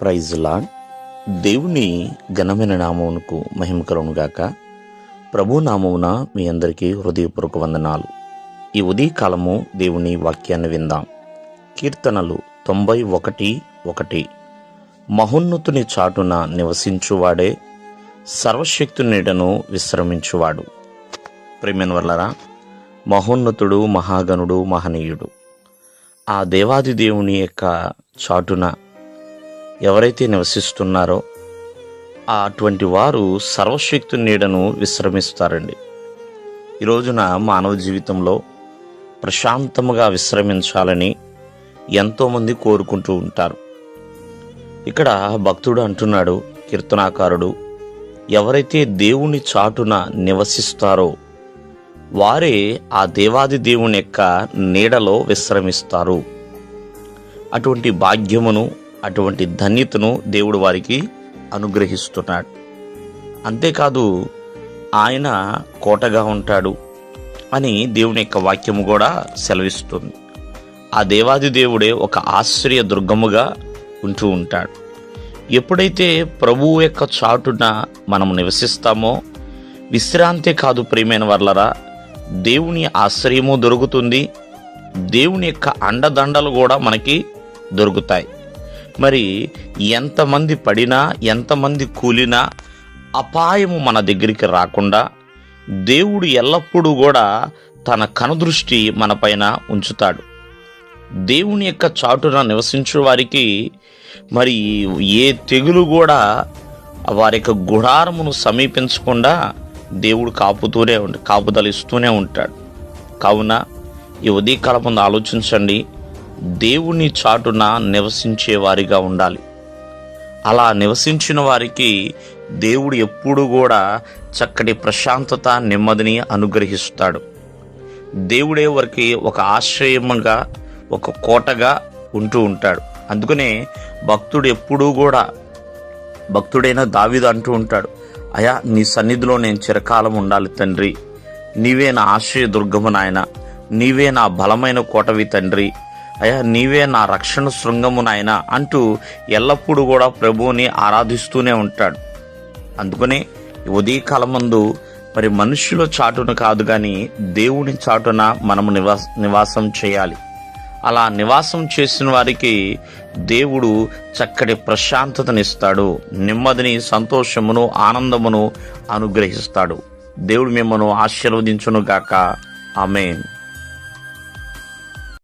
Praise lord దేవుని ఘనమైన నామమునకు మహిమ కలుగునుగాక ప్రభు నామమున మీ అందరికీ హృదయపూర్వక వందనాలు. ఈ ఉదయకాలము దేవుని వాక్యాన్ని విందాం. కీర్తనలు తొంభై ఒకటి ఒకటి. మహోన్నతుని చాటున నివసించువాడే సర్వశక్తునిడను విశ్రమించువాడు. ప్రేమన్ వల్లరా మహోన్నతుడు మహాగణుడు మహనీయుడు. ఆ దేవాది దేవుని యొక్క చాటున ఎవరైతే నివసిస్తున్నారో అటువంటి వారు సర్వశక్తి నీడను విశ్రమిస్తారండి. ఈ రోజున మానవ జీవితంలో ప్రశాంతముగా విశ్రమించాలని ఎంతోమంది కోరుకుంటూ ఉంటారు. ఇక్కడ భక్తుడు అంటున్నాడు కీర్తనాకారుడు ఎవరైతే దేవుని చాటున నివసిస్తారో వారే ఆ దేవాది దేవుని యొక్క నీడలో విశ్రమిస్తారు. అటువంటి భాగ్యమును అటువంటి ధన్యతను దేవుడు వారికి అనుగ్రహిస్తున్నాడు. అంతేకాదు ఆయన కోటగా ఉంటాడు అని దేవుని యొక్క వాక్యము కూడా సెలవిస్తుంది. ఆ దేవాది దేవుడే ఒక ఆశ్చర్య దుర్గముగా ఉంటూ ఉంటాడు. ఎప్పుడైతే ప్రభువు యొక్క చాటున మనం నివసిస్తామో విశ్రాంతి కాదు ప్రియమైన వర్లరా దేవుని ఆశ్రయము దొరుకుతుంది. దేవుని యొక్క అండదండలు కూడా మనకి దొరుకుతాయి. మరి ఎంతమంది పడినా ఎంతమంది కూలినా అపాయము మన దగ్గరికి రాకుండా దేవుడు ఎల్లప్పుడూ కూడా తన కనుదృష్టి మనపైన ఉంచుతాడు. దేవుని యొక్క చాటున నివసించే వారికి మరి ఏ తెగులు కూడా వారి యొక్క గుడారమును సమీపించకుండా దేవుడు కాపుతూనే ఉంటాడు కాపుదలిస్తూనే ఉంటాడు. కావున ఈ ఉదయకాలం ముందు ఆలోచించండి. దేవుని చాటున నివసించే వారిగా ఉండాలి. అలా నివసించిన వారికి దేవుడు ఎప్పుడు కూడా చక్కటి ప్రశాంతత నెమ్మదిని అనుగ్రహిస్తాడు. దేవుడే వారికి ఒక ఆశ్రయముగా ఒక కోటగా ఉంటూ ఉంటాడు. అందుకనే భక్తుడు ఎప్పుడూ కూడా భక్తుడైన దావిద అంటూ ఉంటాడు అయా నీ సన్నిధిలో నేను చిరకాలం ఉండాలి తండ్రి. నీవే నా ఆశ్రయ దుర్గము నాయన. నీవే నా బలమైన కోటవి తండ్రి. అయ్యా నీవే నా రక్షణ శృంగము నాయన అంటూ ఎల్లప్పుడూ కూడా ప్రభువుని ఆరాధిస్తూనే ఉంటాడు. అందుకనే ఉదయకాలం ముందు మరి మనుషుల చాటున కాదు కానీ దేవుని చాటున మనము నివాస నివాసం చేయాలి. అలా నివాసం చేసిన వారికి దేవుడు చక్కటి ప్రశాంతతనిస్తాడు నెమ్మదిని సంతోషమును ఆనందమును అనుగ్రహిస్తాడు. దేవుడు మిమ్మను ఆశీర్వదించును గాక ఆమెన్.